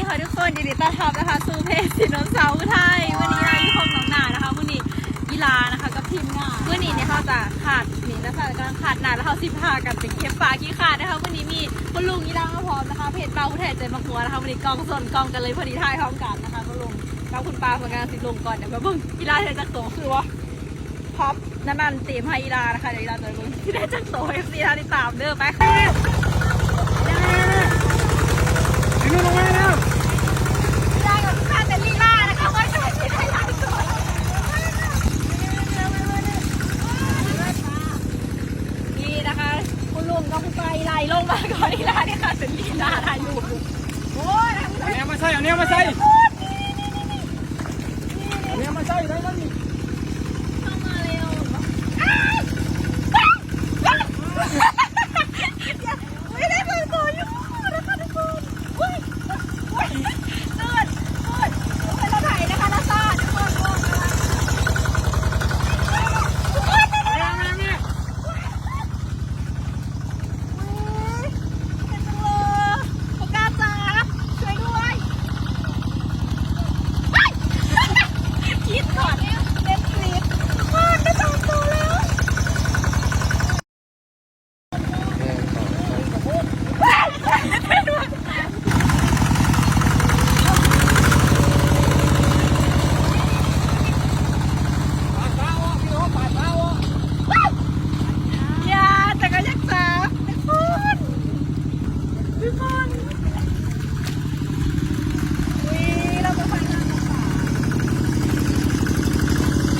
ดีค่ะทุกคนยินดีต้อนรับนะคะสู่เพจสินนท์สาวไทยวันนี้เราอยู่ห้องน้องหนานะคะวันนี้กีฬานะคะกับทีมงานวันนี้เนี่ยเขาจะขาดหนีนะคะกำลังขาดหนาแล้วเขาสิพากันเป็นเก็บฝากี้ขาดนะคะวันนี้มีคุณลุงกีฬามาพร้อมนะคะเพจเบาผู้แทนใจมังคัวนะคะวันนี้กองส่วนกองกันเลยพอดีท่ายพร้อมกันนะคะคุณลุงกับคุณปาเหมือนกันสิลงก่อนเดี๋ยวมาเบิ่งกีฬาเทจักรโตคือว่าพ็อปนั่นนั่นเตรียมให้กีฬานะคะเดี๋ยวกีฬาจะเบิ่งที่ได้จักรโตเอฟซีท่าที่ตามเด้อไป ค่ะนี่ลงมาแล้วได้กับข้าเป็นลีลานะคะว่าจะไม่ได้หลายตัวนี่นะคะคุณลุงก็คุณไปไล่ลงมาก่อนลีลาเนี่ยค่ะเป็นลีลาถ่ายรูปโอ้ยเอาเนี้ยมาใส่เอาเนี้ยมาใส่เอาเนี้ยมาใส่ได้แล้วนี่ เข้ามาเร็วไม่ได้เลยตัวอยู่นะคะทุกคนอุ้ยอุ้ยเตือนเตือนเราถ่ายนะคะนาซาทุกคนทุกคนทุกคน เอาเนี้ยมาเนี่ย เป็นจังเลยโอกาสจ้าช่วยด้วยคิดก่อนเล่นคลิปพอได้สองตัวแล้ว ปาดฟ้าออกพี่โอ้ปาดฟ้าออก อย่าแต่ก็ยักษาทุกคนทุกคนวิเราไปไฟงานกันค่ะ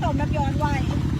อเดี๋ยวจับได้แลปคิดก่อนวิเอาหัวหัวใส่เอาน้ำย้นี่ไงอีกตัวหนึงก็ตัว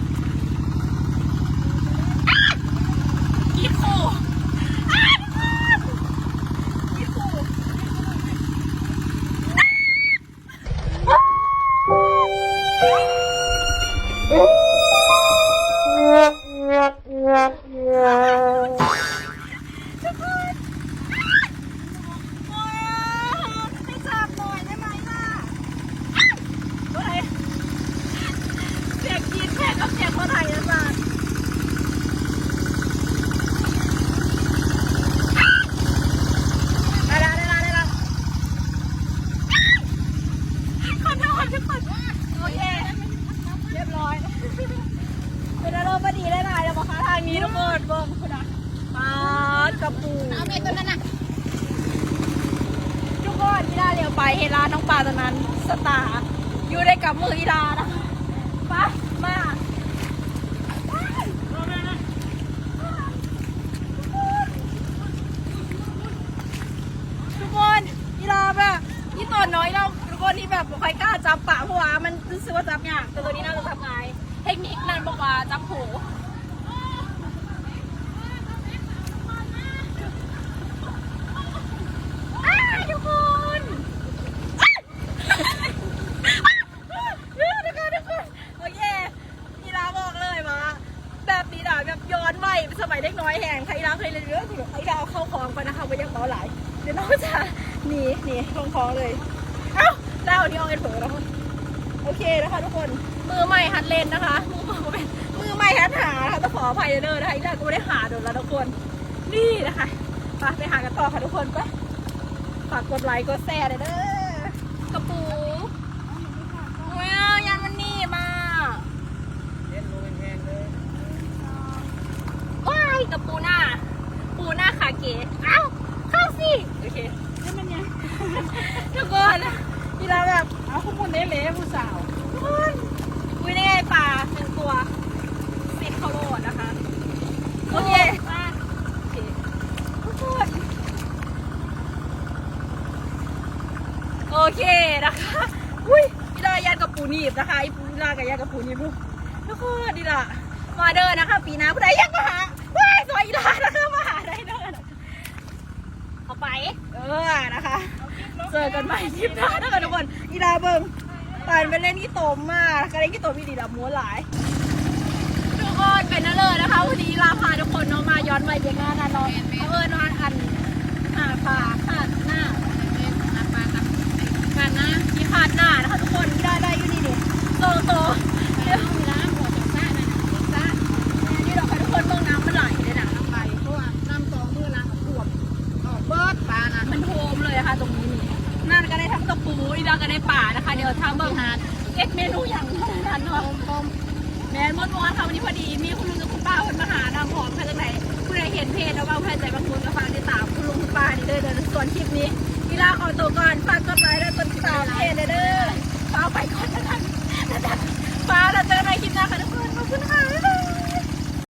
โทษทุกคนโอเค เรียบร้อย เป็นอารมณ์พอดีได้ไหมเดี๋ยวมาค้าทางนี้ทุกคนเบิ้งคุณอะปาดกระปูเอาเมตัวนั้นน่ะทุกคนที่ได้เรียวไปเห็นร้านน้องปลาตอนนั้น สตาร์อยู่ในกับมืออีดานะไปมาทุกคนอีดาแบบนี่ตัวน้อยเราทุก คนที่แบบใครกล้าจับปะเพราะว่ามันรู้สึกว่าจับยากแต่ตัวนี้น่าจะจับง่ายเทคนิคนั้นบอกว่าจับหูทุกคนอ้ายเดี๋ยวเดี๋ยวก่อนเดี๋ยวก่อนโอเคพี่ลาบอกเลยว่าแบบนี้ด่าแบบย้อนวัยสมัยเด็กน้อยแห่งใครลาเคยเรียนเรื่องที่ไอ้ดาวเข้าคลองไปนะคะไปยังเบาหลายเดี๋ยวน้องจะหนีหนีลงคลองเลยาดาวที่เอาเอ็นเผลอแล้วโอเคนะคะทุกคนมือใหม่หัดเล่นนะคะ มือใหม่เป็นมือใหม่หัดหานะคะต้องขออภัยเด้อนะคะอีดาก็ไม่ได้หาโดนแล้วทุกคนนี่นะคะไปไปหากันต่อค่ะทุกคนไปฝากกดไลค์กดแชร์เลยเด้อกระปูโอ้ยยันมันนี่มาเล่นลงแห้งๆเลยว้ายกระปูหน้า ปูหน้าขาเก๋เอ้าเข้าสิ โอเคนี่มันยังทุกคน นี่เราแบบเอาข้อมูลเละๆผู้สาวทุกคนอุ้ยนี่ไงปลาหนึ่งตัวสิบคาโลนะคะ โอเคมาโอเคทุกคนโอเคนะคะอุ้ยนี่ลายานกับปูนีบนะคะไอ้ปูลากับยานกับปูนีบดูทุกคนนี่ละมาเดินนะคะ ปีหน้าผู้ใดอยากมาหาว้ายซอยอีลานะคะมาหาได้เดินเข้าไป เออนะคะ เจอกันใหม่คลิปหน้านะคะทุกคนอีลาเบิงปั่นไปเล่นที่โตมมากก็เล่นที่โตมมีดีดับม้วนหลาย ทุกคนเป็นนั่นเลยนะคะวันนี้ลาพาทุกคนเนาะมาย้อนวัยเด็กงานนะเนาะเอาเอิญนอนอันอ่าปลาขาดหน้าน้ำปลากับกันนะที่ขาดหน้านะคะทุกคนได้ได้อยู่นี่ ได้ทั้งกระปูอีดาก็ได้ป่านะคะ เดี๋ยวทางเบิ่งหาเอ็ดเมนูอย่างนั้นเนาะต้มแมนมดมอนค่ะวันนี้พอดี มีคุณลุงกับคุณป้าคนมาหานำหอมค่ะจังไหนคุณใดเห็นเพจแล้วว่าใครใจบางคนก็ฟังติด